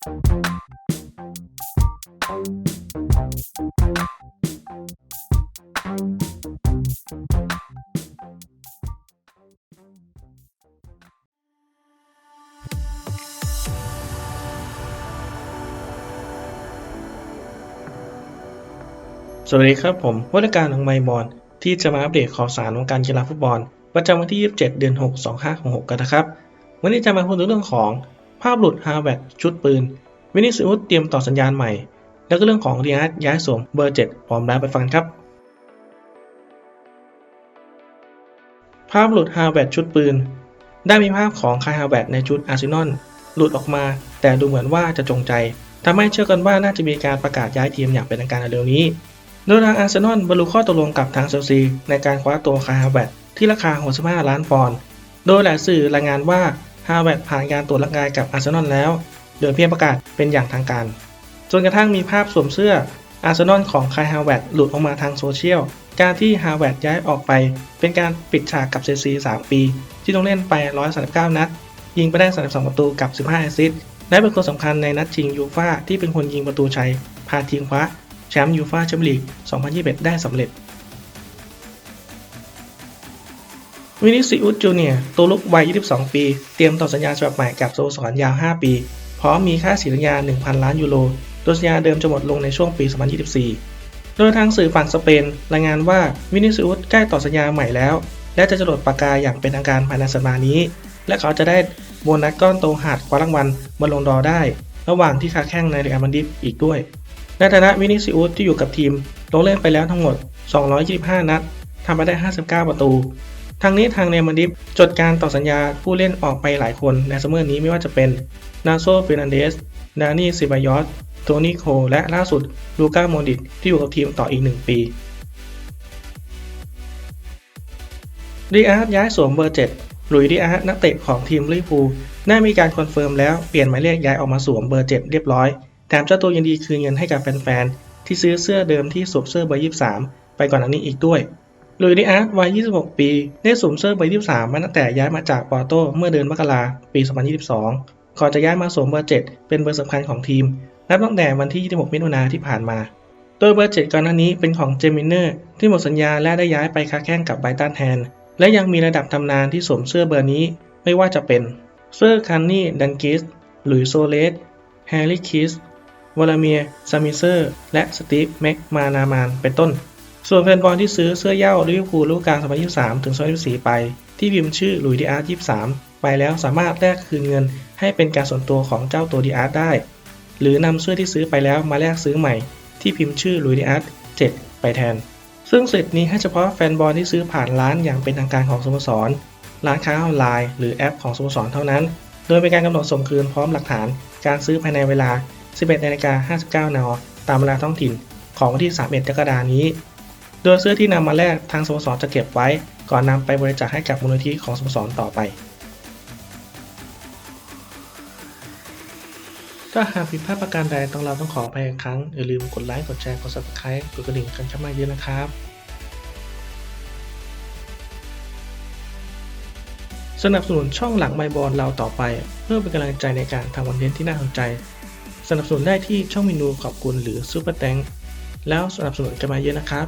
สวัสดีครับผมวัตการของไมบอลที่จะมาอัปเดตข่าวสารวงการกีฬาฟุตบอล ประจำวันที่ 27 เดือน 6 2566 กันนะครับ วันนี้จะมาพูดถึงเรื่องของ ภาพหลุดฮาร์แวร์ดชุดปืน วินิซิอุสเตรียมต่อสัญญาณใหม่ แล้วก็เรื่องของเรียร์ย้ายสวมเบอร์ 7 พร้อมแล้วไปฟังครับ ภาพหลุดฮาร์แวร์ดชุดปืน ได้มีภาพของคายฮาร์แวร์ดในชุดอาร์เซนอลหลุดออกมา แต่ดูเหมือนว่าจะจงใจทำให้เชื่อกันว่าน่าจะมีการประกาศย้ายทีมอย่างเป็นทางการในเร็วนี้ โดยทางอาร์เซนอลบรรลุข้อตกลงกับทางเชลซีในการคว้าตัวคายฮาร์แวร์ดที่ราคา 65 ล้านปอนด์ โดยหลายสื่อรายงานว่า ฮาร์แวดผ่านการตรวจร่างกายกับอาร์เซนอลแล้ว โดยเพียงประกาศเป็นอย่างทางการ จนกระทั่งมีภาพสวมเสื้ออาร์เซนอลของคายฮาร์แวดหลุดออกมาทางโซเชียล การที่ฮาร์แวดย้ายออกไป เป็นการปิดฉากกับเชลซี3ปี ที่ต้องเล่นไป 139 นัด ยิงไปได้ 32 ประตูกับ 15 แอสซิสต์ และเป็นคนสำคัญในนัดชิงยูฟ่าที่เป็นคนยิงประตูชัย พาทีมคว้าแชมป์ยูฟ่าแชมเปี้ยนลีก 2021 ได้สำเร็จ วินิซิอุสจูเนียตัวลุกวัย 22 ปี เตรียมต่อสัญญาฉบับใหม่กับสโมสรยาว 5 ปี พร้อมมีค่าสัญญา 1,000 ล้านยูโรโดยสัญญาเดิมจะหมดลงในช่วงปี 2024 โดยทางสื่อฝั่งสเปนรายงานว่าวินิซิอุสใกล้ต่อสัญญาใหม่แล้ว และจะจรดปากกาอย่างเป็นทางการภายในสัปดาห์นี้ และเขาจะได้โบนัสก้อนโตหากคว้ารางวัลบอลลงดอร์ได้ ระหว่างที่ค้าแข่งในเรอัลมาดริดอีกด้วย ในฐานะวินิซิอุสที่อยู่กับทีมลงเล่นไปแล้วทั้งหมด 225 นัดทำไปได้ 59 ประตู ทางนี้ทางเรอัลมาดริดจดการต่อสัญญาผู้เล่นออกไปหลายคนในซัมเมอร์นี้ไม่ว่าจะเป็นนาโซเฟรนันเดสดานี่ซิบายอสโทนี่โค และล่าสุดลูก้าโมดิตที่อยู่กับทีมต่ออีก 1 ปีดีอาร์ตย้ายสวมเบอร์ 7 หลุยดีอาร์ตนักเตะของทีมลิเวอร์พูลได้มีการคอนเฟิร์มแล้วเปลี่ยนหมายเลขย้ายออกมาสวมเบอร์ 7 เรียบร้อย แถมเจ้าตัวยังดีคืนเงินให้กับแฟนๆ ที่ซื้อเสื้อเดิมที่สวมเสื้อเบอร์ 23 ไปก่อนอันนี้อีกด้วย ลุยส์ดีอาร์ตวัย 26 ปี ได้สวมเสื้อเบอร์ 23 มาตั้งแต่ย้ายมาจากปอร์โตเมื่อเดือนมกราปี 2022 ก่อนจะย้ายมาสวมเบอร์ 7 เป็นเบอร์สำคัญของทีม นับตั้งแต่วันที่ 26 มิถุนาที่ผ่านมา โดยเบอร์ 7 ก่อนหน้านี้เป็นของเจมินเนอร์ที่หมดสัญญาและได้ย้ายไปค้าแข่งกับไบตันแทน และยังมีระดับตำนานที่สวมเสื้อเบอร์นี้ ไม่ว่าจะเป็นเซอร์คันนี่ ดันกิส หลุยโซเลส แฮร์รี่คิสวลาเมียซามิเซอร์ และสตีฟ แม็กมานา มาน เป็นต้น ส่วนแฟนบอลที่ซื้อเสื้อเย้าลิเวอร์พูลฤดูกาล2023 ถึง 2024 ไป ที่พิมพ์ชื่อหลุยส์ดีอาร์ต23 ไปแล้วสามารถแลกคืนเงินให้เป็นการส่วนตัวของเจ้าตัวดีอาร์ตได้ หรือนำเสื้อที่ซื้อไปแล้วมาแลกซื้อใหม่ ที่พิมพ์ชื่อลุยดีอาร์ต7ไปแทน ซึ่งสิทธิ์นี้ให้เฉพาะแฟนบอลที่ซื้อผ่านร้านอย่างเป็นทางการของสโมสร ร้านค้าออนไลน์ หรือแอปของสโมสรเท่านั้น โดยเป็นการกำหนดส่งคืนพร้อมหลักฐาน การซื้อภายในเวลา 11นาฬิกา59 น ตามเวลาท้องถิ่น ของวันที่ 31กรกฎาคมนี้ โดยเสื้อที่นำมาแลกทางสโมสรจะเก็บไว้ ก่อนนำไปบริจาคให้กับมูลนิธิของสโมสรต่อไป ถ้าหากผิดพลาดประการใดต้องเราต้องขออภัยอีกครั้ง อย่าลืมกดไลค์ กดแชร์ กด subscribe กดกระดิ่งกันเข้ามาเยอะนะครับสนับสนุนช่องหลังไมบอลเราต่อไป เพื่อเป็นกำลังใจในการทำคอนเทนต์ที่น่าสนใจ สนับสนุนได้ที่ช่องเมนูขอบคุณหรือซูเปอร์แตงแล้วสนับสนุนกันมาเยอะนะครับ